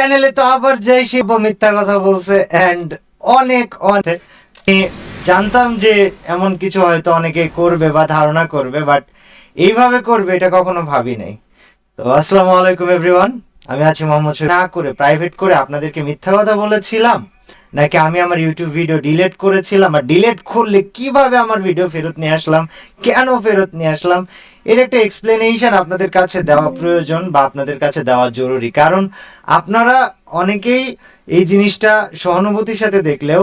চ্যানেলে তো আবার যাই সে মিথ্যা কথা বলছে এন্ড অনেক অনেক জানতাম যে এমন কিছু হয়তো অনেকে করবে বা ধারণা করবে বাট এইভাবে করবে এটা কখনো ভাবি নাই। তো আসসালামু আলাইকুম এভরিওয়ান আমি আছি মোহাম্মদ। না করে প্রাইভেট করে আপনাদেরকে মিথ্যা কথা বলেছিলাম, নাকি আমি আমার ইউটিউব ভিডিও ডিলেট করেছিলাম? আর ডিলেট করলে কীভাবে আমার ভিডিও ফেরত নিয়ে আসলাম? কেন ফেরত নিয়ে আসলাম? এর একটা এক্সপ্লেনেশন আপনাদের কাছে দেওয়া প্রয়োজন বা আপনাদের কাছে দেওয়া জরুরি। কারণ আপনারা অনেকেই এই জিনিসটা সহানুভূতির সাথে দেখলেও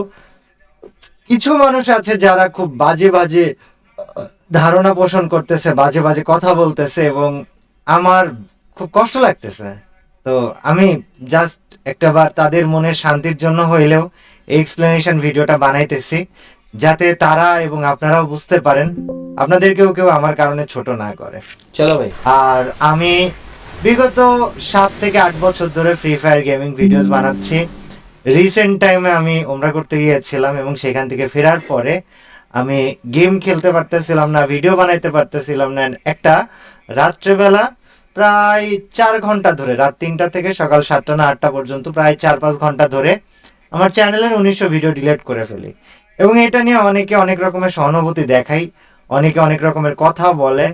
কিছু মানুষ আছে যারা খুব বাজে বাজে ধারণা পোষণ করতেছে, বাজে বাজে কথা বলতেছে এবং আমার খুব কষ্ট লাগতেছে। তো আমি জাস্ট একটা বার তাদের মনের শান্তির জন্য হইলেও এক্সপ্লেনেশন ভিডিওটা বানাইতেছি। যাতে তারা এবং আপনারাও বুঝতে পারেন আপনাদেরকেও কেউ আমার কারণে ছোট না করে। চলো ভাই। আর আমি বিগত সাত থেকে আট বছর ধরে ফ্রি ফায়ার গেমিং ভিডিওস বানাচ্ছি। রিসেন্ট টাইমে আমি ওমরা করতে গিয়েছিলাম এবং সেখান থেকে ফেরার পরে আমি গেম খেলতে পারতেছিলাম না ভিডিও বানাইতে পারতেছিলাম না। একটা রাত্রেবেলা প্রায় চার ঘণ্টা ধরে রাত তিনটা থেকে সকাল সাতটা না আটটা পর্যন্ত প্রায় চার পাঁচ ঘণ্টা ধরে আমার চ্যানেলের উনিশশো ভিডিও ডিলিট করে ফেলি। এবং এটা নিয়ে অনেকে অনেক রকমের সহানুভূতি দেখাই অনেকে অনেক রকমের কথা বলে,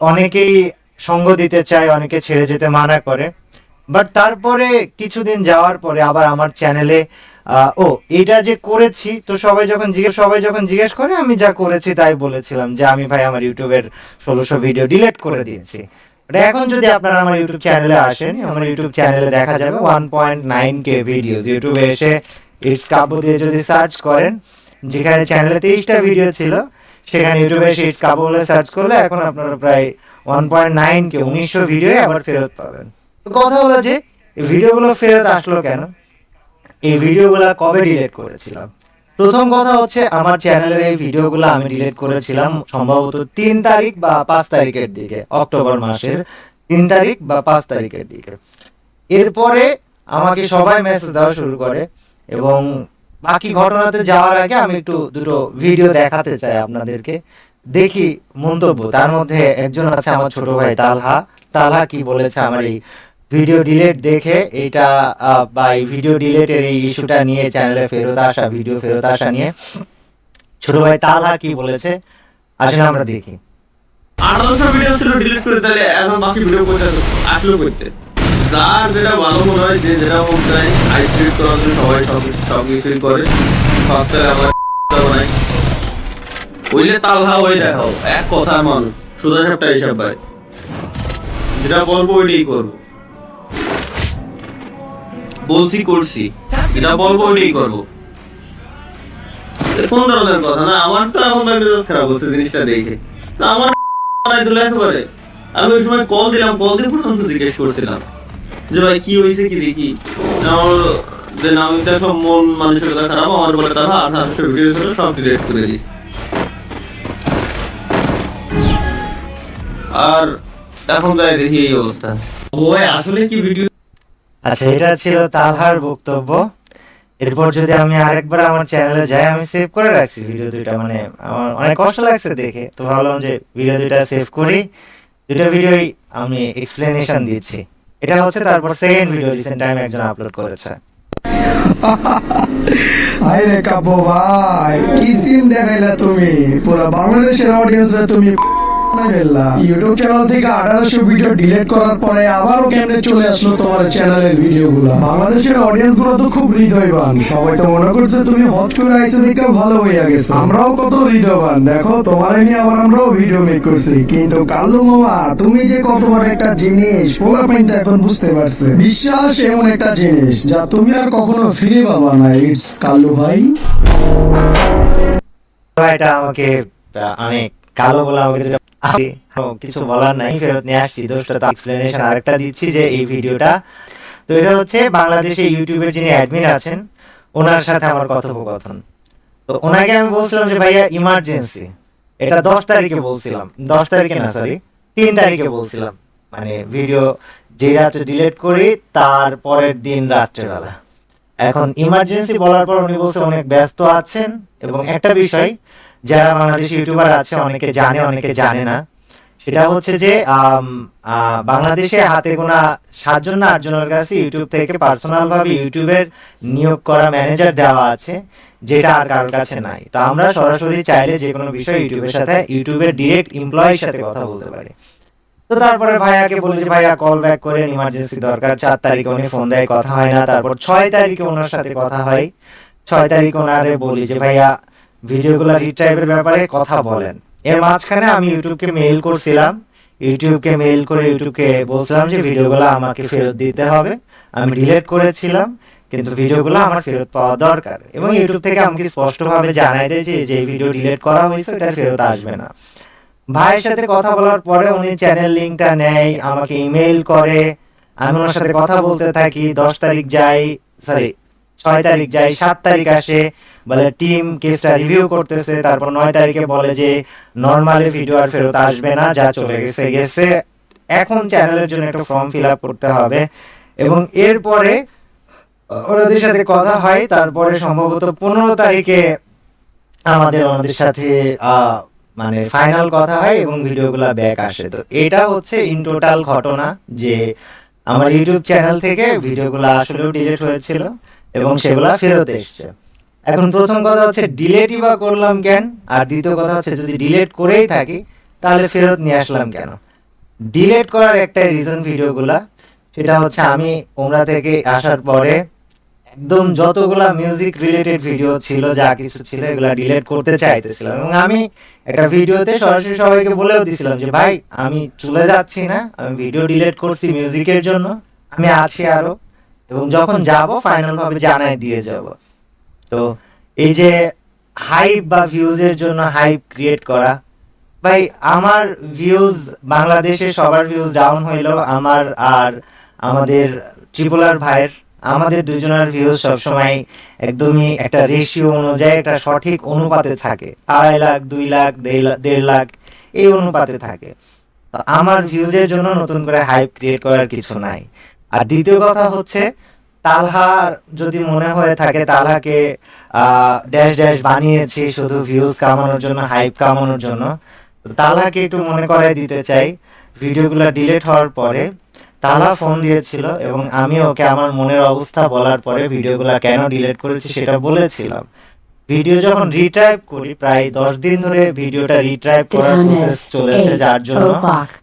অনেকেই সঙ্গ দিতে চায়, অনেকে ছেড়ে যেতে মানা করে। বাট তারপরে কিছুদিন যাওয়ার পরে আবার আমার চ্যানেলে ও এটা যে করেছি, তো সবাই যখন জিজ্ঞেস, সবাই যখন জিজ্ঞেস করে, আমি যা করেছি তাই বলেছিলাম যে আমি ভাই আমার ইউটিউবের ষোলোশো ভিডিও ডিলিট করে দিয়েছি। এখন যদি আপনারা আমার ইউটিউব চ্যানেলে আসেন, আমার ইউটিউব চ্যানেলে দেখা যাবে one point nine K videos ইউটিউবে এসে ইটস কাব্য দিয়ে যদি সার্চ করেন, যেখানে চ্যানেলে তেইশটা ভিডিও ছিল, সেখানে ইউটিউবে ইটস কাব্য বলে সার্চ করলে এখন আপনারা প্রায় ওয়ান পয়েন্ট নাইন কে উনিশশো ভিডিও আবার ফেরত পাবেন। কথা হলো যে, এই ভিডিওগুলো ফেরত আসলো কেন? এই ভিডিওগুলো কবে ডিলিট করেছিলাম? প্রথম কথা হচ্ছে, আমার চ্যানেলের এই ভিডিওগুলো আমি ডিলিট করেছিলাম সম্ভবত তিন তারিখ বা পাঁচ তারিখের দিকে, অক্টোবর মাসের তিন তারিখ বা পাঁচ তারিখের দিকে। এরপরে আমাকে সবাই মেসেজ দেওয়া শুরু করে এবং বাকি ঘটনাতে যাওয়ার আগে আমি একটু দুটো ভিডিও দেখাতে চাই আপনাদেরকে। দেখি মন্তব্য। তার মধ্যে একজন আছে আমার ছোট ভাই তালহা। তালহা কি বলেছে আমার এই ভিডিও ডিলেট দেখে। এটা বা এই ভিডিও ডিলেটের এই ইস্যুটা নিয়ে চ্যানেলে ফেরত আসা, ভিডিও ফেরত আসা নিয়ে। ছোট ভাই তালহা কি বলেছে? আসলে আমরা দেখি। আঠারোশো ভিডিও ছিল ডিলিট করে তাহলে এখন বাকি ভিডিও আসলো করতে যার যেটা ভালো মনে হয়, যে যেটা করার জন্য সবাই সব কিছুই করে। সপ্তাহে আবার বানাই দেখাও, এক হিসাব ভাই। যেটা বলব, ওইটাই করব। বলছি, করছি। যেটা বলব, ওইটাই করব। কোন ধরনের কথা? না, আমার তো এখন মেজাজ খারাপ হচ্ছে জিনিসটা দেখে। আমার দিল একেবারে আমি ওই সময় কল দিলাম কল দিয়ে পর্যন্ত জিজ্ঞেস করছিলাম। যে ভাই কি হয়েছে কি দেখি? আমার যে নামিতা সব মন মানসিকতা খারাপ আমার বলে তারা আঠারোশো ভিডিও ছিল সব ডিলেট করে দিই। আর এখন তাই দেখি এই অবস্থা। ওই আসলে কি ভিডিও আচ্ছা এটা ছিল তালহার বক্তব্য। এরপর যদি আমি আরেকবার আমার চ্যানেলে যাই আমি সেভ করে রাখছি ভিডিও দুইটা। মানে আমার অনেক কষ্ট লাগছে দেখে। তো ভাবলাম যে ভিডিও দুইটা সেভ করি। দুটো ভিডিওই আমি এক্সপ্লেনেশন দিচ্ছি। এটা হচ্ছে তারপর সেকেন্ড ভিডিও রিসেন্ট টাইমে একজন আপলোড করেছে। আরে কাপো ভাই, কি সিন দেখাইলা তুমি? পুরো বাংলাদেশের অডিয়েন্সরা তুমি ইউটিউব চ্যানেল থেকে আঠারোশো ভিডিও ডিলিট করার পরে আবারও কেমনে চলে আসলো তোমার চ্যানেলের ভিডিও গুলা বাংলাদেশের অডিয়েন্সগুলো তো খুব হৃদয়বান। সবাই তো মনে করছে তুমি হট করে আইসো দেখে ভালো হইয়া গেছো। আমরাও কত হৃদয়বান। দেখো তোমার নিয়ে আবার আমরাও ভিডিও মেক করছি। কিন্তু কাল্লু মামা তুমি যে কত বড় একটা জিনিস পোলা পাইন তো এখন বুঝতে পারছে। বিশ্বাস এমন একটা জিনিস যা তুমি আর কখনো ফিরে পাবা না। ইটস কাল্লু ভাই। এটা আমাকে আমি কালো বলে আমাকে কিছু বলার নাই ফেরত নিয়ে আসছি। দোষটা তো এক্সপ্লেনেশন আরেকটা দিচ্ছি যে এই ভিডিওটা তো এটা হচ্ছে বাংলাদেশে ইউটিউবের যিনি অ্যাডমিন আছেন ওনার সাথে আমার কথোপকথন। তো ওনাকে আমি বলছিলাম যে ভাইয়া ইমার্জেন্সি এটা দশ তারিখে বলছিলাম। দশ তারিখে না সরি তিন তারিখে বলছিলাম। মানে ভিডিও যে রাত্রে ডিলিট করি তার পরের দিন রাত্রেবেলা। এখন ইমার্জেন্সি বলার পর উনি বলছে অনেক ব্যস্ত আছেন। এবং একটা বিষয় যারা বাংলাদেশি ইউটিউবার আছে, অনেকে জানে অনেকে জানে না। সেটা হচ্ছে যে বাংলাদেশে হাতে গোনা সাতজন না আটজনের কাছে ইউটিউব থেকে পার্সোনাল ভাবে ইউটিউবের নিয়োগ করা ম্যানেজার দেওয়া আছে, যেটা আর কারোর কাছে নাই। তো আমরা সরাসরি চাইলে যে কোনো বিষয় ইউটিউবের সাথে, ইউটিউবের ডিরেক্ট এমপ্লয়ের সাথে কথা বলতে পারি। তো তারপরে ভাইয়াকে বলি যে, ভাইয়া কল ব্যাক করেন ইমার্জেন্সি দরকার, চার তারিখে উনি ফোন দেয়, কথা হয় না। তারপর ছয় তারিখে ওনার সাথে কথা হয়। ছয় তারিখ ওনারে বলি যে, ভাইয়া ভিডিওগুলো রিট্রাইভের ব্যাপারে কথা বলেন। এর মাঝখানে আমি ইউটিউবকে মেইল করছিলাম। ইউটিউবকে মেইল করে ইউটিউবকে বলছিলাম যে ভিডিওগুলো আমাকে ফেরত দিতে হবে। আমি ডিলিট করেছিলাম, কিন্তু ভিডিওগুলো আমার ফেরত পাওয়া দরকার। এবং ইউটিউব থেকে আমাকে স্পষ্টভাবে জানাই দেয় যে ভিডিও ডিলিট করা হয়েছে, ওটা ফেরত আসবে না। ভাইয়ের সাথে কথা বলার পরে উনি চ্যানেল লিংকটা নেয়, আমাকে ইমেল করে। আমি ওনার সাথে কথা বলতে থাকি। দশ তারিখ যাই সরি ছয় তারিখ যাই, সাত তারিখ আসে। বলে টিম কেসটা রিভিউ করতেছে, তারপর নয় তারিখে বলে যে নর্মালি ভিডিও আর ফেরত আসবে না, যা চলে গেছে গেছে। এখন চ্যানেলের জন্য একটা ফর্ম ফিল আপ করতে হবে। এবং এরপরে, ওনাদের সাথে কথা হয়, তারপরে সম্ভবত পনেরো তারিখে আমাদের ওনাদের সাথে মানে ফাইনাল কথা হয় এবং ভিডিওগুলো ব্যাক আসে। তো এটা হচ্ছে ইন টোটাল ঘটনা যে, আমার ইউটিউব চ্যানেল থেকে ভিডিওগুলো আসলেও ডিলিট হয়েছিল এবং সেগুলো ফেরত এসছে। এখন প্রথম কথা হচ্ছে ডিলেটই বা করলাম কেন? আর দ্বিতীয় কথা হচ্ছে যদি ডিলেট করেই থাকি, তাহলে ফেরত নিয়ে আসলাম কেন? ডিলেট করার একটা রিজন ভিডিওগুলা, সেটা হচ্ছে আমি ওমরা থেকে আসার পরে একদম যতগুলা মিউজিক রিলেটেড ভিডিও ছিল, যা কিছু ছিল, এগুলা ডিলেট করতে চাইতেছিলাম। এবং আমি একটা ভিডিওতে সরাসরি সবাইকে বলেও দিছিলাম যে, ভাই, আমি চলে যাচ্ছি না, আমি ভিডিও ডিলেট করছি মিউজিকের জন্য, আমি আছি আরও। এবং যখন যাব ফাইনাল ভাবে জানাই দিয়ে যাব। তো এই যে হাইপ বা ভিউজের জন্য হাইপ ক্রিয়েট করা, ভাই আমার ভিউজ বাংলাদেশে সবার ভিউজ ডাউন হইল আমার আর আমাদের ট্রিপলার ভাইয়ের, আমাদের দুজনের ভিউজ সবসময় একদমই একটা রেশিও অনুযায়ী একটা সঠিক অনুপাতে থাকে। আড়াই লাখ, দুই লাখ- দেড় লাখ এই অনুপাতে থাকে। আমার ভিউজের জন্য নতুন করে হাইপ ক্রিয়েট করার কিছু নাই। আর দ্বিতীয় কথা হচ্ছে তালহা যদি মনে হয়ে থাকে তালহাকে ড্যাশ ড্যাশ বানিয়েছি শুধু ভিউজ কামানোর জন্য হাইপ কামানোর জন্য। তালহাকে একটু মনে করাই দিতে চাই। ভিডিওগুলো ডিলিট হওয়ার পরে তালা ফোন দিয়েছিল এবং আমি ওকে আমার মনের অবস্থা বলার পরে ভিডিওগুলো কেন ডিলিট করেছি সেটা বলেছিলাম। ভিডিও যখন রিট্রাইভ করি প্রায় দশ দিন ধরে ভিডিওটা রিট্রাইভ করার প্রসেস চলেছে যার জন্য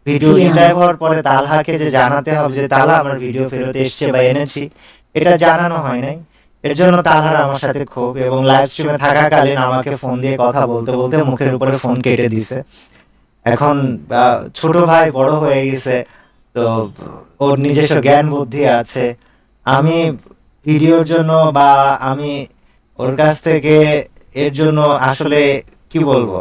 ভিডিও রিট্রাইভ হওয়ার পরে তালহাকে যে জানাতে হবে যে তালা আমার ভিডিও ফেরত এসছে বা এনেছি এটা জানানো হয় নাই। এর জন্য তালহার আমার সাথে ক্ষোভ এবং লাইভ স্ট্রিমে থাকাকালীন আমাকে ফোন দিয়ে কথা বলতে বলতে মুখের উপরে ফোন কেটে দিছে। এখন ছোট ভাই বড় হয়ে গেছে, তো ওর নিজস্ব জ্ঞান বুদ্ধি আছে। আমি ভিডিওর জন্য বা আমি ওর কাছ থেকে এর জন্য আসলে কি বলব?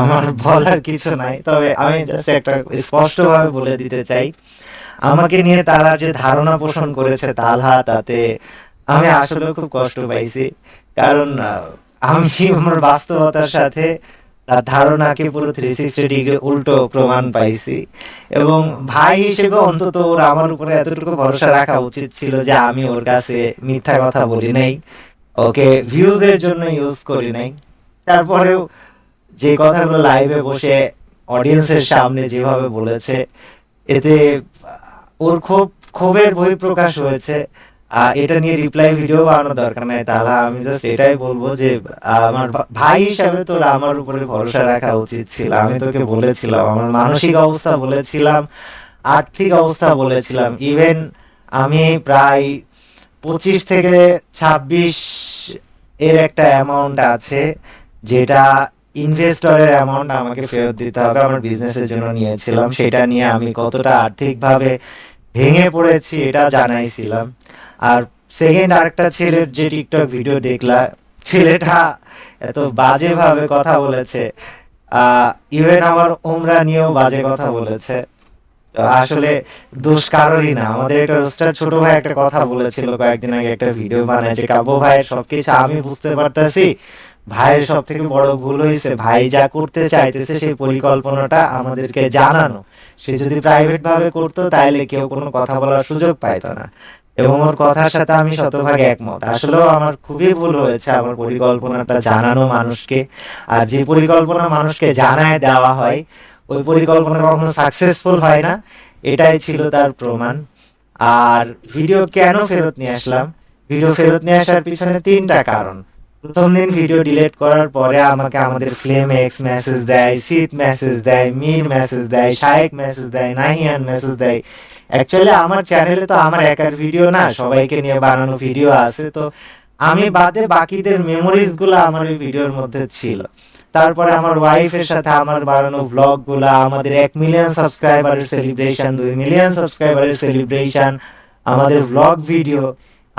আমার বলার কিছু নাই, তবে আমি জাস্ট একটা স্পষ্টভাবে বলে দিতে চাই। আমাকে নিয়ে তালার যে ধারণা পোষণ করেছে তালহা তাতে আমি আসলে খুব কষ্ট পাইছি। কারণ আমি আমার বাস্তবতার সাথে তার ধারণাকে পুরো থ্রি সিক্সটি ডিগ্রি উল্টো প্রমাণ পাইছি। এবং ভাই হিসেবে অন্তত ওর আমার উপরে এতটুকু ভরসা রাখা উচিত ছিল যে আমি ওর কাছে মিথ্যা কথা বলি নাই, ওকে ভিউজের জন্য ইউজ করি নাই। তারপরেও যে কথাগুলো লাইভে বসে অডিয়েন্সের সামনে যেভাবে বলেছে, এতে ওর খুব ক্ষোভের বহিঃপ্রকাশ হয়েছে। আহ, এটা নিয়ে রিপ্লাই ভিডিও বানানোর দরকার নাই। তাহলে আমি জাস্ট এটাই বলব যে আমার ভাই হিসাবে তোর আমার উপরে ভরসা রাখা উচিত ছিল। আমি তোকে বলেছিলাম আমার মানসিক অবস্থা বলেছিলাম আর্থিক অবস্থা বলেছিলাম। ইভেন আমি প্রায় পঁচিশ থেকে ছাব্বিশ এর একটা অ্যামাউন্ট আছে যেটা ইনভেস্টরের অ্যামাউন্ট আমাকে ফেরত দিতে হবে, আমার বিজনেসের জন্য নিয়েছিলাম। সেটা নিয়ে আমি কতটা আর্থিকভাবে ভেঙে পড়েছি এটা জানাইছিলাম। আর সেকেন্ড আরেকটা ছেলের যে টিকটক ভিডিও দেখলা, ছেলেটা এত বাজে ভাবে কথা বলেছে। ইভেন আমার ওমরা নিয়েও বাজে কথা বলেছে। আসলে দোষ কারোরই না। আমাদের একটা রোস্টার ছোট ভাই একটা কথা বলেছিল কয়েকদিন আগে একটা ভিডিও বানায়, যে কাব্য ভাইয়ের সবকিছু আমি বুঝতে পারতেছি ভাইয়ের সব থেকে বড় ভুল হয়েছে, ভাই যা করতে চাইতেছে সেই পরিকল্পনাটা আমাদেরকে জানানো। সে যদি প্রাইভেট ভাবে করতো, তাইলে কেউ কোনো কথা বলার সুযোগ পাইতো না। এবং ওর কথার সাথে আমি শতভাগ একমত। আসলেও আমার খুবই ভুল হয়েছে আমার পরিকল্পনাটা জানানো মানুষকে। আর যে পরিকল্পনা মানুষকে জানায় দেওয়া হয়, ওই পরিকল্পনা কখনো সাকসেসফুল হয় না। এটাই ছিল তার প্রমাণ। আর ভিডিও কেন ফেরত নিয়ে আসলাম? ভিডিও ফেরত নিয়ে আসার পিছনে তিনটা কারণ। প্রথম দিন ভিডিও ডিলিট করার পরে আমাকে আমাদের ফ্লেম এক্স মেসেজ দেয় সিট মেসেজ দেয় মির মেসেজ দেয় শায়েক মেসেজ দেয় নাহিয়ান মেসেজ দেয়। অ্যাকচুয়ালি আমার চ্যানেলে তো আমার একার ভিডিও না, সবাইকে নিয়ে বানানো ভিডিও আছে, তো আমি বাদে বাকিদের মেমোরিজগুলো আমার ওই ভিডিওর মধ্যে ছিল। তারপরে আমার ওয়াইফের সাথে আমার বানানো ব্লগগুলা, আমাদের এক মিলিয়ন সাবস্ক্রাইবারের সেলিব্রেশন দুই মিলিয়ন সাবস্ক্রাইবারের সেলিব্রেশন আমাদের ব্লগ ভিডিও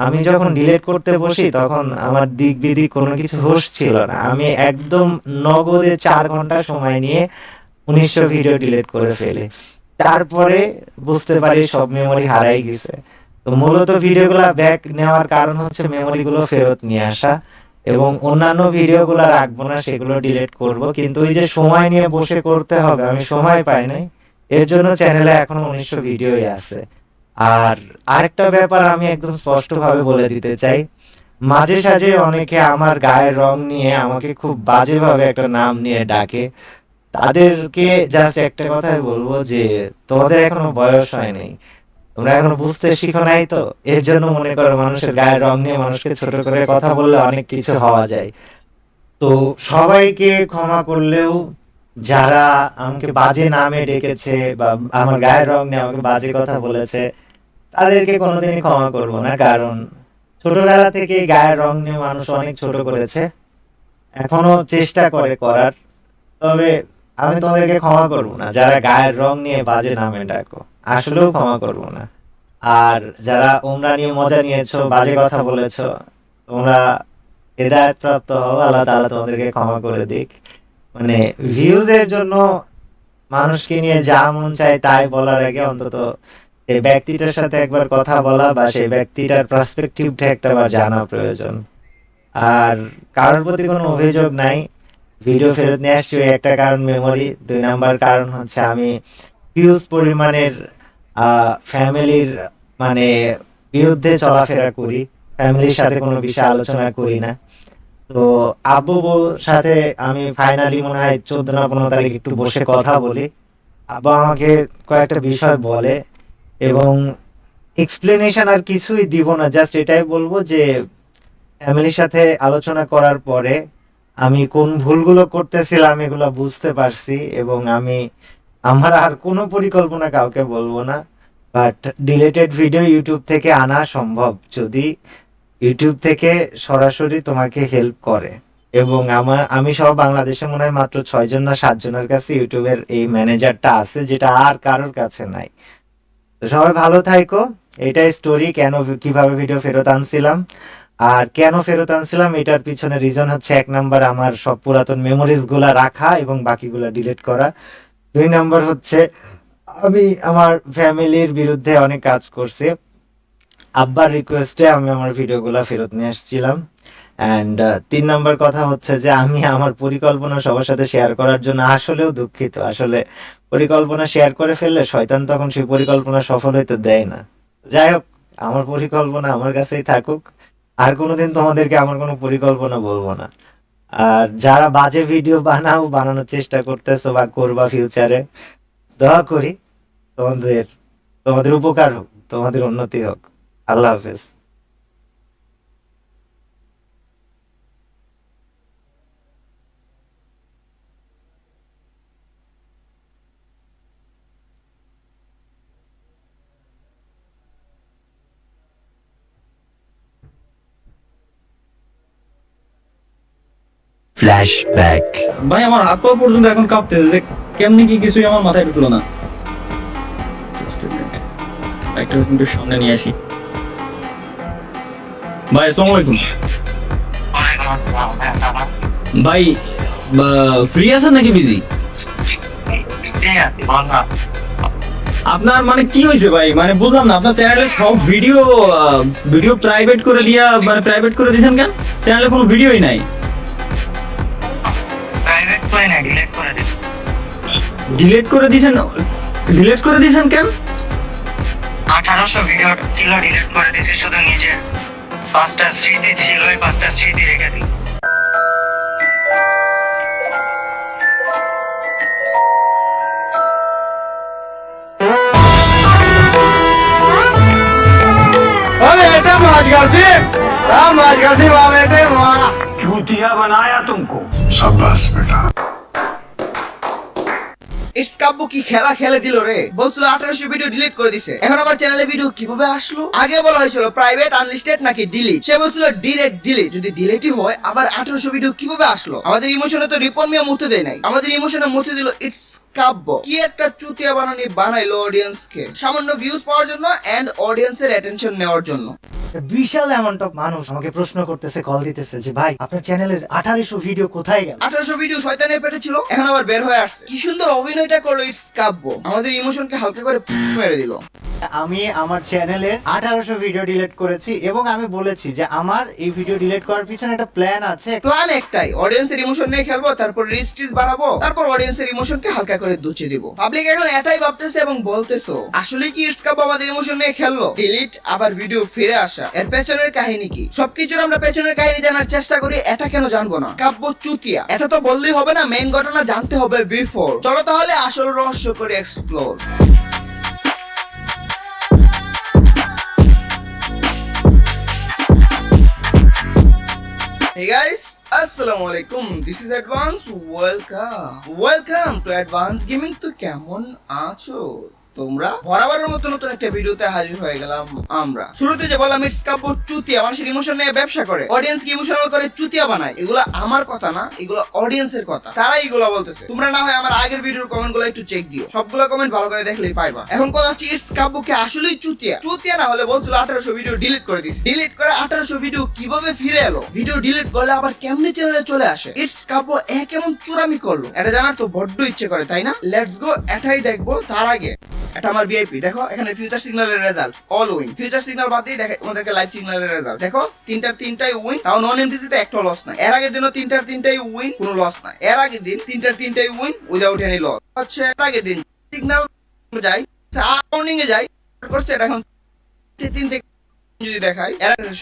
আমি যখন ডিলিট করতে বসি তখন আমার দিক বিদিক কোনো কিছু হোশ ছিল না। আমি একদম নগদে চার ঘণ্টা সময় নিয়ে উনিশশো ভিডিও ডিলিট করে ফেলি। তারপরে বুঝতে পারি সব মেমোরি হারাই গেছে। তো মূলত ভিডিওগুলো ব্যাক নেওয়ার কারণ হচ্ছে মেমোরি গুলো ফেরত নিয়ে আসা এবং অন্যান্য ভিডিওগুলো রাখব না সেগুলো ডিলিট করব। কিন্তু ওই যে সময় নিয়ে বসে করতে হবে আমি সময় পাই নাই। এর জন্য চ্যানেলে এখনও উনিশশো ভিডিওই আছে। আর আরেকটা ব্যাপার আমি একদম স্পষ্টভাবে বলে দিতে চাই। মাঝে সাঝে অনেকে আমার গায়ের রং নিয়ে আমাকে খুব বাজেভাবে একটা নাম নিয়ে ডাকে। তাদেরকে জাস্ট একটা কথাই বলব যে, তোমাদের এখনও বয়স হয়নি। তোমরা এখনও বুঝতে শিখো নাই তো? এর জন্য মনে করো মানুষের গায়ের রং নিয়ে মানুষকে ছোট করে কথা বললে অনেক কিছু হওয়া যায়। তো সবাইকে ক্ষমা করলেও যারা আমাকে বাজে নামে ডেকেছে বা আমার গায়ের রং নিয়ে আমাকে বাজে কথা বলেছে তাদেরকে কোনোদিনই ক্ষমা করব না, কারণ ছোটবেলা থেকে গায়ের রং নিয়ে মানুষ অনেক ছোট করেছে। এখনও চেষ্টা করে করার। তবে আমি তোমাদেরকে ক্ষমা করব না, যারা গায়ের রং নিয়ে বাজে নামে ডাকো, আসলেও ক্ষমা করব না। আর যারা ওমরা নিয়ে মজা নিয়েছো, বাজে কথা বলেছ, তোমরা হেদায়ত প্রাপ্ত হও, আল্লাহ তাআলা তোমাদেরকে ক্ষমা করে দিক। মানে ভিউদের জন্য মানুষকে নিয়ে যা মন চায় তাই বলার আগে অন্তত এই ব্যক্তিটার সাথে একবার কথা বলা বা সেই ব্যক্তিটার পার্সপেক্টিভটা একটাবার জানা প্রয়োজন। আর কারোর প্রতি কোনো অভিযোগ নাই। ভিডিও ফেরত নিয়ে আসছি একটা কারণ মেমোরি দুই নাম্বার কারণ হচ্ছে আমি হিউজ পরিমাণের ফ্যামিলির মানে বিরুদ্ধে চলাফেরা করি। ফ্যামিলির সাথে কোনো বিষয়ে আলোচনা করি না। তো আব্বু সাথে আমি ফাইনালি মনে হয় চোদ্দ না পনেরো তারিখ একটু বসে কথা বলি। আব্বু আমাকে কয়েকটা বিষয় বলে। এবং এক্সপ্লেনেশন আর কিছুই দিব না জাস্ট এটাই বলব যে ফ্যামিলির সাথে আলোচনা করার পরে আমি কোন ভুলগুলো করতেছিলাম এগুলো বুঝতে পারছি এবং আমি আমার আর কোনো পরিকল্পনা কাউকে বলব না বাট ডিলেটেড ভিডিও ইউটিউব থেকে আনা সম্ভব যদি ইউটিউব থেকে সরাসরি তোমাকে হেল্প করে। এবং আমার, আমি সব বাংলাদেশে মনে হয় মাত্র ছয় জন না সাত জনের কাছে ইউটিউবের এই ম্যানেজারটা আছে, যেটা আর কারোর কাছে নাই। তো সবাই ভালো থাইকো। এটাই স্টোরি কেন কীভাবে ভিডিও ফেরত আনছিলাম। আর কেন ফেরত আনছিলাম, এটার পিছনে রিজন হচ্ছে এক নাম্বার আমার সব পুরাতন মেমোরিজগুলা রাখা এবং বাকিগুলা ডিলিট করা। দুই নাম্বার হচ্ছে, আমি আমার ফ্যামিলির বিরুদ্ধে অনেক কাজ করছি। আব্বার রিকোয়েস্টে আমি আমার ভিডিওগুলো ফেরত নিয়ে আসছিলাম। অ্যান্ড তিন নম্বর কথা হচ্ছে যে, আমি আমার পরিকল্পনা সবার সাথে শেয়ার করার জন্য আসলেও দুঃখিত। আসলে পরিকল্পনা শেয়ার করে ফেললে শয়তান তখন সেই পরিকল্পনা সফল হইতে দেয় না। যাই হোক, আমার পরিকল্পনা আমার কাছেই থাকুক। আর কোনোদিন তোমাদেরকে আমার কোনো পরিকল্পনা বলব না। আর যারা বাজে ভিডিও বানাও, বানানোর চেষ্টা করতেছো বা করবা ফিউচারে দোয়া করি তোমাদের তোমাদের উপকার হোক, তোমাদের উন্নতি হোক। আল্লাহ হাফেজ। Flashback. ভাই, আমার হাত পা পর্যন্ত এখন কাঁপতেছে কেমনি কি কিছুই আমার মাথায় ঢুকলো না। একটা একটু সামনে নিয়ে আসি। ভাই, আসসালামু আলাইকুম। ভাই ফ্রি আছেন নাকি বিজি আপনার মানে কি হয়েছে ভাই? মানে বুঝলাম না, আপনার চ্যানেলে সব ভিডিও ভিডিও প্রাইভেট করে দিয়া মানে প্রাইভেট করে দিয়েছেন কেন? চ্যানেলে কোনো ভিডিওই নাই। পাই না ডিলিট করে দিস ডিলিট করে দিছেন? ডিলিট করে দিছেন কেন? আঠারোশো ভিডিও ছিল ডিলিট করে দিছি শুধু নিজের পাঁচটা স্মৃতি ছিল ওই পাঁচটা স্মৃতি রেখে দিস बनाया तुमको शाबाश बेटा ইটস কি খেলা খেলে দিল রে? বলছিল আঠারোশো ভিডিও ডিলিট করে দিছে। এখন আবার চ্যানেলে ভিডিও কীভাবে আসলো? আগে বলা হয়েছিল প্রাইভেট আনলিস্টেড নাকি ডিলিট সে বলছিল ডিরেক্ট ডিলিট যদি ডিলিটই হয়, আবার আঠারোশো ভিডিও কীভাবে আসলো? আমাদের ইমোশনে তো রিপন মিয়া মুহূর্তে দেয় নাই। আমাদের ইমোশনে মুহূর্তে দিল ইটস কাব্য। কি একটা চুতিয়া বানানি বানাইলো অডিয়েন্স কে সামান্য ভিউজ পাওয়ার জন্য এন্ড অডিয়েন্সের অ্যাটেনশন নেওয়ার জন্য। বিশাল অ্যামাউন্ট অফ মানুষ আমাকে প্রশ্ন করতেছে কল দিতেছে যে ভাই আপনার চ্যানেলের আঠারোশো ভিডিও কোথায় গেল? আঠারোশো ভিডিও শয়তানের পেটে ছিল এখন আবার বের হয়ে আসছে। কি সুন্দর অভিনয়টা করল ইটস কাব্য। আমাদের ইমোশনকে হালকা করে মেরে দিল। আমি আমার চ্যানেলের আঠারোশো ভিডিও ডিলিট করেছি এবং আমি বলেছি যে আমার এই ভিডিও ডিলিট করার পিছনে একটা প্ল্যান আছে। প্ল্যান একটাই। অডিয়েন্সের ইমোশন নিয়ে খেলব তারপর টিচ বাড়াবো তারপর অডিয়েন্সের ইমোশনকে হালকা করে দুচে দিব। পাবলিক এখন এটাই ভাবতেছে এবং বলতেছো আসলে কি ইটস কাপ আমাদের ইমোশন নিয়ে খেললো? ডিলিট আবার ভিডিও ফিরে আসা। এর পেছনের কাহিনী কি? সবকিছুর আমরা পেছনের কাহিনী জানার চেষ্টা করি এটা কেন জানব না? কাব্য চুতিয়া। এটা তো বললেই হবে না মেইন ঘটনা জানতে হবে বিফোর চলো তাহলে আসল রহস্য করে এক্সপ্লোর Hey guys, আসসালামু আলাইকুম this is Advance welcome welcome to Advance Gaming তো কেমন আছো তোমরা বরাবরের মতো নতুন একটা ভিডিওতে হাজির হয়ে গেলাম আমরা। শুরুতে যে বললাম ইটস কাপড় চুতিয়া মানুষের ইমোশন নিয়ে ব্যবসা করে। অডিয়েন্স কি ইমোশনাল করে? চুতিয়া বানায়। এগুলো আমার কথা না, এগুলো অডিয়েন্সের কথা। তারা এগুলো বলতেছে। তোমরা না হয় আমার আগের ভিডিওর কমেন্টগুলো একটু চেক দিও। সবগুলো কমেন্ট ভালো করে দেখলেই পাইবা। এখন কথা হচ্ছে ইটস কাব্যকে আসলেই চুতিয়া? চুতিয়া না হলে বলছিল, আঠারোশো ভিডিও ডিলিট করে দিছে। ডিলিট করে আঠারোশো ভিডিও কীভাবে ফিরে এলো? ভিডিও ডিলিট করলে আবার কেমনে চ্যানেলে চলে আসে? ইটস কাব্য এ কেমন চুরামি করল। এটা জানার তো বড্ড ইচ্ছে করে, তাই না? লেটস গো এটাই দেখব তার আগে। এটা আমার ভিআইপি দেখো, এখানে ফিউচার সিগন্যালের result all win future signal বাদ দিয়ে দেখে, তোমাদেরকে লাইভ সিগন্যালের রেজাল্ট দেখো, তিনটার তিনটাই উইন তাও নন এমটিসিতে একটা লস নাই। এর আগের দিনও তিনটার তিনটাই উইন কোনো লস নাই। এর আগের দিন তিনটার তিনটাই উইন উইদাউট এনি লস হচ্ছে, এর আগের দিন সিগন্যাল যাই আউন্ডিং এ যাই করছে, এটা এখন তিন থেকে যদি দেখাই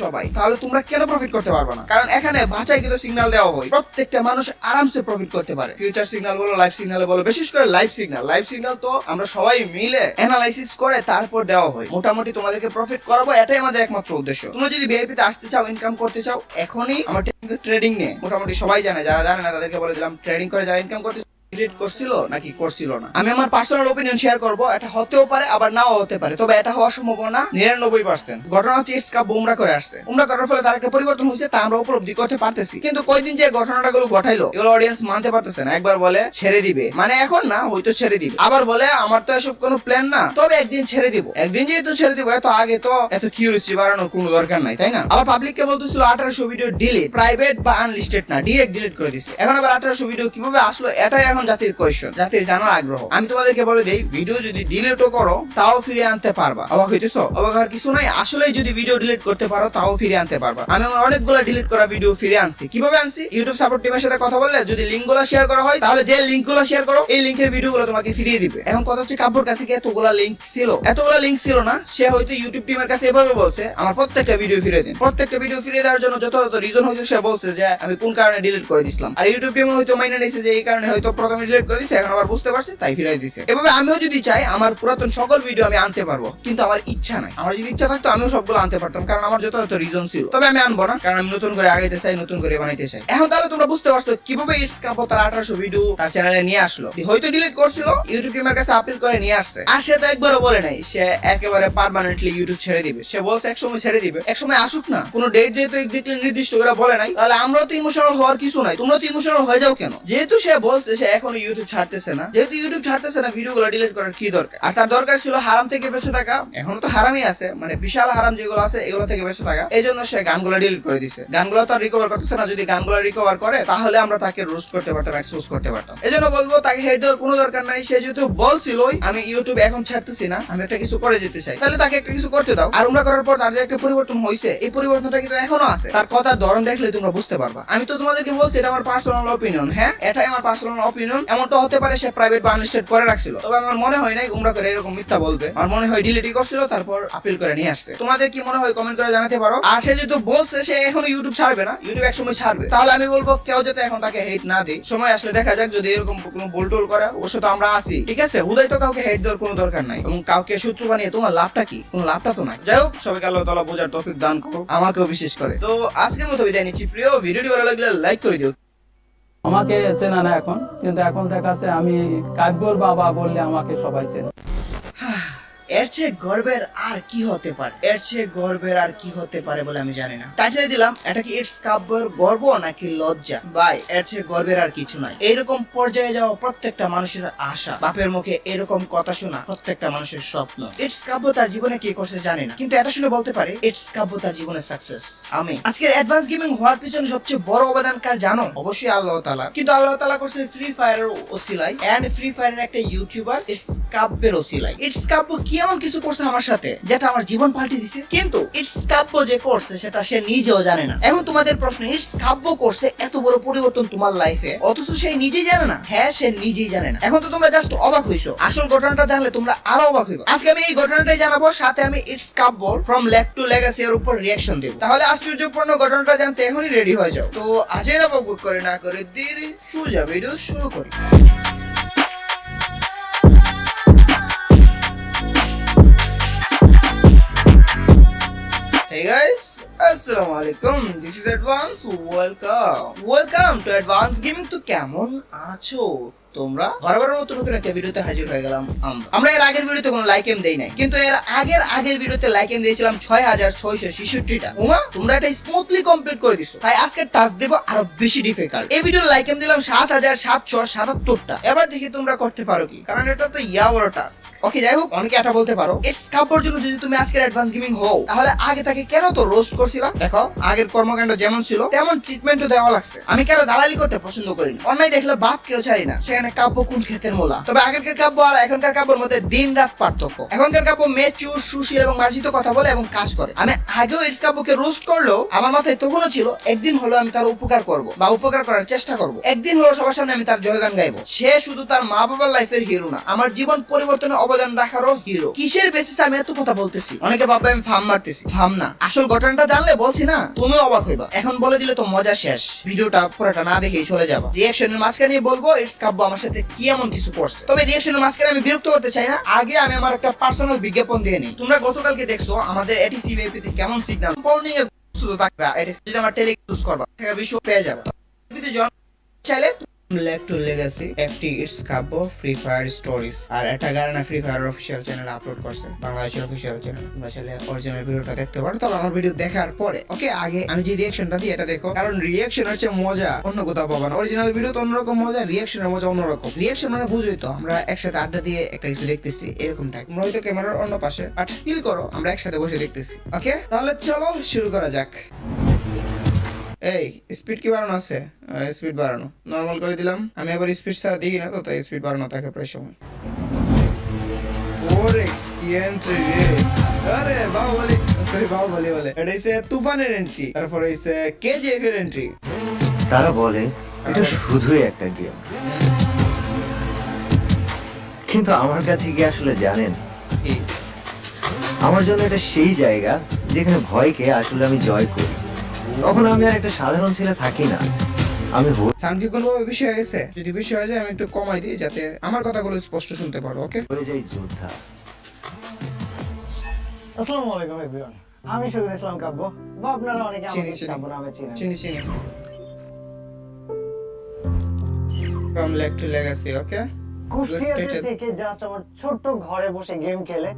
সবাই, তাহলে তোমরা কেন প্রফিট করতে পারবে না? কারণ এখানে বাঁচাই কিন্তু সিগন্যাল দেওয়া হয়। প্রত্যেকটা মানুষ আরামসে প্রফিট করতে পারে। ফিউচার সিগন্যাল বলো লাইভ সিগন্যাল বলো, বিশেষ করে লাইভ সিগন্যাল লাইভ সিগন্যাল তো আমরা সবাই মিলে অ্যানালাইসিস করে তারপর দেওয়া হয়। মোটামুটি তোমাদেরকে প্রফিট করাবো, এটাই আমাদের একমাত্র উদ্দেশ্য। তোমরা যদি ভিআইপি তে আসতে চাও ইনকাম করতে চাও, এখনই আমার ট্রেডিং নিয়ে, মোটামুটি সবাই জানে, যারা জানে না তাদেরকে বলে দিলাম ট্রেডিং করে যারা ইনকাম করতে ডিলিট করছিল নাকি করছিল না? আমি আমার পার্সোনাল ওপিনিয়ন শেয়ার করব, এটা হতেও পারে, আবার নাও হতে পারে। তবে এটা হওয়ার সম্ভাবনা নিরানব্বই পার্সেন্ট ঘটনা হচ্ছে ইসকা বুমরা করে আসছে। উমরা করার ফলে তার একটা পরিবর্তন হয়েছে, তা আমরা উপলব্ধি করতে পারতেছি। কিন্তু কয়দিন যে ঘটনাটা গুলো ঘটাইলো, এগুলো অডিয়েন্স মানতে পারতেছে না। একবার বলে, ছেড়ে দিবে। মানে এখন না, হয়তো ছেড়ে দিবে। আবার বলে, আমার তো এসব কোনো প্ল্যান না। তবে একদিন ছেড়ে দিব। একদিন যেহেতু ছেড়ে দিব, এত আগে তো এত কিউরিয়াসিটি বাড়ানোর কোনো দরকার নাই, তাই না? আবার পাবলিককে বলতেছিল, আঠারোশো ভিডিও ডিলিট প্রাইভেট বা আনলিস্টেড না ডিরেক্ট ডিলিট করে দিছে। এখন আবার আঠারোশো ভিডিও কীভাবে আসলো, এটাই এখন জাতির কোয়েশ্চন জাতির জানার আগ্রহ। আমি তোমাদেরকে বলে দেই ভিডিও যদি ডিলিটও করো, তাও ফিরে আনতে পারবা। অবাক হইতেছো? অবাক হওয়ার কিছু নাই, আসলেই যদি ভিডিও ডিলিট করতে পারো, তাও ফিরে আনতে পারবা। আমি আমার অনেকগুলো ডিলিট করা ভিডিও ফিরে আনছি। কীভাবে আনছি? ইউটিউব সাপোর্ট টিমের সাথে কথা বললে যদি লিঙ্কগুলো শেয়ার করা হয়, তাহলে যে লিঙ্কগুলো শেয়ার করো, এই লিঙ্কের ভিডিও গুলো তোমাকে ফিরিয়ে দিবে। এখন কথা হচ্ছে কাব্যর কাছে কি এতগুলা লিঙ্ক ছিল? এতগুলা লিঙ্ক ছিল না, সে হয়তো ইউটিউব টিমের কাছে এভাবে বলছে, আমার প্রত্যেকটা ভিডিও ফিরে দিন। প্রত্যেকটা ভিডিও ফিরে দেওয়ার জন্য যথাযথ রিজন হয়তো সে বলছে যে, আমি কোন কারণে ডিলিট করে দিছিলাম? আর ইউটিউব টিম হয়তো মাইনে নিছে যে, এই কারণে হয়তো প্রথমে ডিলিট করে আবার বুঝতে পারছে, তাই ফিরাই দিছে। এভাবে আমিও যদি চাই, আমার পুরাতন সকল ভিডিও আমি আনতে পারব, কিন্তু আমার ইচ্ছা নাই। আমার যদি ইচ্ছা থাকতো, আমিও সবগুলো আনতে পারতাম, কারণ আমার রিজন ছিল। তবে আমি আনব না, কারণ আমি নতুন করে আগাইতে চাই, নতুন করে বানাইতে চাই। এখন তাহলে তোমরা বুঝতে পারছ কীভাবে ইটস তার আঠারোশো ভিডিও তার চ্যানেলে নিয়ে আসলো। হয়তো ডিলিট করছিল ইউটিউব টিমের কাছে আপিল করে নিয়ে আসছে। আর সে তো একবারও বলে নাই, সে একেবারে পার্মানেন্টলি ইউটিউব ছেড়ে দিবে। সে বলছে, এক সময় ছেড়ে দিবে। এক সময় আসুক না, কোনো ডেট যেহেতু নির্দিষ্ট করে বলে নাই, তাহলে আমরাও তো ইমোশনাল হওয়ার কিছু নাই। তোমরা তো ইমোশনাল হয়ে যাও কেন? যেহেতু সে বলছে, সে এখনও ইউটিউব ছাড়তেছে না। যেহেতু ইউটিউব ছাড়তেছে না ভিডিও গুলো ডিলিট করার কি দরকার? আর তার দরকার ছিল হারাম থেকে বেঁচে থাকা। এখন তো হারামই আছে মানে বিশাল হারাম যেগুলো আছে, এগুলো থেকে বেঁচে থাকা। এই জন্য সে গানগুলো ডিলিট করে দিছে। গানগুলো তো রিকভার করতেছে না, যদি গানগুলো রিকভার করে, তাহলে আমরা তাকে রোস্ট করতে পারতাম এক্সপোজ করতে পারতাম। এই জন্য বলব, তাকে হেড দেওয়ার কোনো দরকার নাই। সে যেহেতু বলছিলই, আমি ইউটিউব এখন ছাড়তেছি না, আমি একটা কিছু করে যেতে চাই। তাহলে তাকে একটা কিছু করতে দাও। আর আমরা করার পর তার যে একটা পরিবর্তন হয়েছে এই পরিবর্তনটা কিন্তু এখনও আছে। তার কথার ধরন দেখলে তোমরা বুঝতে পারবা। আমি তো তোমাদেরকে বলছি, এটা আমার পার্সোনাল অপিনিয়ন হ্যাঁ? এটাই আমার পার্সোনাল অপিনিয়ন কন্টিনিউ এমনটা হতে পারে সে প্রাইভেট বা আনলিস্টেড করে রাখছিল। তবে আমার মনে হয় নাই গুমরা করে এরকম মিথ্যা বলবে। আমার মনে হয় করছিল, তারপর আপিল করে নিয়ে আসছে। তোমাদের কি মনে হয় কমেন্ট করে জানাতে পারো? আর সে যেহেতু বলছে, সে ইউটিউব ছাড়বে না। ইউটিউব একসময় ছাড়বে। তাহলে আমি বলব, কেউ যাতে এখন তাকে হেট না দিই সময় আসলে দেখা যাক যদি এরকম কোনো টুল করে, অবশ্য তো আমরা আছি। ঠিক আছে? হুদাই তো কাউকে হেট দেওয়ার কোনো দরকার নাই। এবং কাউকে শত্রু বানিয়ে তোমার লাভটা কি? কোনো লাভটা তো নাই। যাই হোক, সবাইকে আল্লাহ তাআলা বোঝার তৌফিক দান করো আমাকেও বিশেষ করে। তো আজকের মতো বিদায় নিচ্ছি। প্রিয় ভিডিওটি ভালো লাগলে লাইক করে দিও। আমাকে চেনা না এখন কিন্তু এখন দেখাচ্ছে আমি কাব্যর বাবা বললে আমাকে সবাই চেনে। এর চেয়ে গর্বের আর কি হতে পারে? এর চেয়ে গর্বের আর কি হতে পারে বলে আমি জানি না। টাইটেলে দিলাম, এটা কি ইটস কাব্যর গর্ব নাকি লজ্জা? ভাই, এর চেয়ে গর্বের আর কিছু নাই। এইরকম পর্যায়ে যাওয়া প্রত্যেকটা মানুষের আশা। বাপের মুখে এরকম কথা শোনা প্রত্যেকটা মানুষের স্বপ্ন। ইটস কাব্য তার জীবনে কি করছে জানি না। কিন্তু এটা শুনে বলতে পারে ইটস কাব্য তার জীবনে সাকসেস আমি আজকের অ্যাডভান্স গেমিং হওয়ার পিছনে সবচেয়ে বড় অবদান কার জানো? অবশ্যই আল্লাহ তাআলা। কিন্তু আল্লাহ তাআলা করছে ফ্রি ফায়ারের ওসিলাই এন্ড ফ্রি ফায়ারের একটা ইউটিউবার ইটস কাব্যের ওসিলাই ইটস কাব্য কি এমন কিছু করছে আমার সাথে, যেটা আমার জীবন পাল্টে দিছে। কিন্তু ইটস কাব্য যে করছে, সেটা সে নিজেও জানে না। এখন তোমাদের প্রশ্ন ইটস কাব্য করছে এত বড় পরিবর্তন তোমার লাইফে অথচ সে নিজেই জানে না। হ্যাঁ সে নিজেই জানে না। এখন তো তোমরা জাস্ট অবাক হইছো। আসল ঘটনাটা জানলে তোমরা আরও অবাক হইবে। আজকে আমি এই ঘটনাটাই জানাব, সাথে আমি it's Kabbo from leg to legacy এর উপর রিয়াকশন দেব। তাহলে আশ্চর্যপূর্ণ ঘটনাটা জানতে এখনই রেডি হয়ে যাও। তো আজের অবাক করে, না করে দেরি, সোজা ভিডিও শুরু করি। Guys, আসসালামু আলাইকুম this is Advance welcome welcome to Advance Gaming তো কেমন আছো তোমরা বারবার নতুন নতুন একটা ভিডিওতে হাজির হয়ে গেলাম আমরা। আমরা এর আগের ভিডিওতে কোনো লাইক এম দেই নাই, কিন্তু এর আগের আগের ভিডিওতে লাইক এম দিয়েছিলাম ছয় হাজার ছয়শো ছেষট্টিটা। উমা, তোমরা এটা স্মুথলি কমপ্লিট করে দিছো। তাই আজকে টাস্ক দেবো আরও বেশি ডিফিকাল্ট এই ভিডিও লাইক এম দিলাম সাত হাজার সাতশো সাতাত্তরটা। এবার দেখি তোমরা করতে পারো কি, কারণ এটা তো ইয়া বড় টাস্ক ওকে যাই হোক, অনেকে এটা বলতে পারো। এর কাপড় জন্য যদি তুমি আজকের অ্যাডভান্স গেমিং হও, তাহলে আগে তাকে কেন তো রোস্ট করছিলাম দেখো, আগের কর্মকাণ্ড যেমন ছিল, তেমন ট্রিটমেন্টও দেওয়া লাগছে। আমি কেন দালালি করতে পছন্দ করি না অন্যায় দেখলে বাপ কেউ ছাড়ি না। সেখানে কাব্য কোন ক্ষেতের মোলা? তবে আগেরকার কাব্য আর এখনকার কাব্যের মধ্যে দিন রাত পার্থক্য। এখনকার কাব্য মেচুর সুশীল এবং মার্জিত কথা বলে এবং কাজ করে। আমি আগেও ইটস কাব্যকে রোস্ট করলেও আমার মাথায় তখনও ছিল, একদিন হলো আমি তার উপকার করব বা উপকার করার চেষ্টা করব। একদিন হলো সবার সামনে আমি তার জয়গান গাইবো। সে শুধু তার মা বাবার লাইফের হিরো না, আমার জীবন পরিবর্তনে অবদান রাখারও হিরো কিসের বেসিসে আমি এত কথা বলতেছি? অনেকে ভাববে আমি ফার্ম মারতেছি। ফার্ম না। আসল ঘটনাটা জানলে বলছি না তুমিও অবাক হইবা। এখন বলে দিলে তো মজা শেষ। ভিডিওটা পুরোটা না দেখেই চলে যাবা। রিয়াকশনের মাঝখানে বলব ইটস কাব্য আমার সাথে কি এমন কিছু করছে? তবে রিয়াকশনের মাঝখানে আমি বিরক্ত করতে চাই না। আগে আমি আমার একটা পার্সোনাল বিজ্ঞাপন দিয়ে নিই। তোমরা গতকালকে দেখছ আমাদের এটিসি তে কেমন সিগন্যাল পর্নিং এ শুধু থাকবে। এটিসি যদি আমার টেলিগ্রাম ইউজ করবা। টাকা বিষয় পেয়ে যাবে। চাইলে left to legacy FT it's Kabbo Free Fire stories আর এটা Garena Free Fire official channel upload করছে, বাংলাদেশের অফিসিয়াল চ্যানেল তোমরা চাইলে অরিজিনাল ভিডিওটা দেখতে পারো। তবে আমার ভিডিও দেখার পরে ওকে আগে আমি যে রিয়াকশনটা দিই, এটা দেখো। কারণ রিয়াকশন হচ্ছে মজা, অন্য কোথাও পাবা না। অরিজিনাল ভিডিও তো অন্যরকম মজা রিয়াকশনের মজা অন্যরকম। রিয়াকশন মানে বুঝোই তো, আমরা একসাথে আড্ডা দিয়ে একটা কিছু দেখতেছি এরকম টাইপ তোমরা হয়তো ক্যামেরার অন্য পাশে বাট ফিল করো, আমরা একসাথে বসে দেখতেছি ওকে তাহলে চলো, শুরু করা যাক। এই স্পিড কি বাড়ানো আছে? স্পিড বাড়ানো। নর্মাল করে দিলাম। আমি আবার স্পিড ছাড়া দেখি না তো তাই স্পিড বাড়ানো থাকে প্রায় সময়। ওরে কি এন্ট্রি রে। আরে বাহুবলি সরি বাহুবলি বলে। এটা তুফানের এন্ট্রি তারপর কেজিএফ এর এন্ট্রি তারা বলে এটা শুধুই একটা গেম কিন্তু আমার কাছে কি আসলে জানেন? আমার জন্য এটা সেই জায়গা যেখানে ভয়কে আসলে আমি জয় করি। তখন আমি আর একটা সাধারণ ছেলে থাকি না। আমি হয়ে কোনো বেশি হয়ে গেছে যদি বেশি হয়ে যায় আমি একটু কমাই দিই যাতে আমার কথাগুলো স্পষ্ট শুনতে পারো ওকে হয়ে যাই যোদ্ধা। আসসালামু আলাইকুম এভরিওয়ান আমি শহীদ ইসলাম কাব্য। বা আপনারা অনেকে চিনি, আমাকে চিনি। কাব্য নামে চিনেন। চিনি চিনি। From leg to legacy okay কুষ্টিয়াতে থেকে জাস্ট আমার ছোট্ট ঘরে বসে গেম খেলে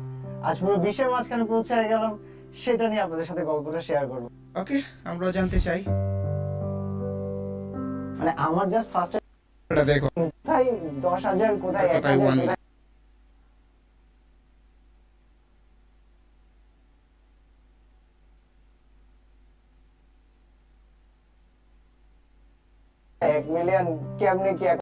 আজ পুরো বিশ্বের মাঝখানে পৌঁছে গেলাম। সেটা নিয়ে আপনাদের সাথে গল্পটা শেয়ার করব। ওকে আমরাও জানতে চাই। মানে আমার জাস্ট ফার্স্ট এটা দেখো। দশ হাজার কোথায় এক কোথায় হাজার one কোথায় এক মিলিয়ন কেমনি কি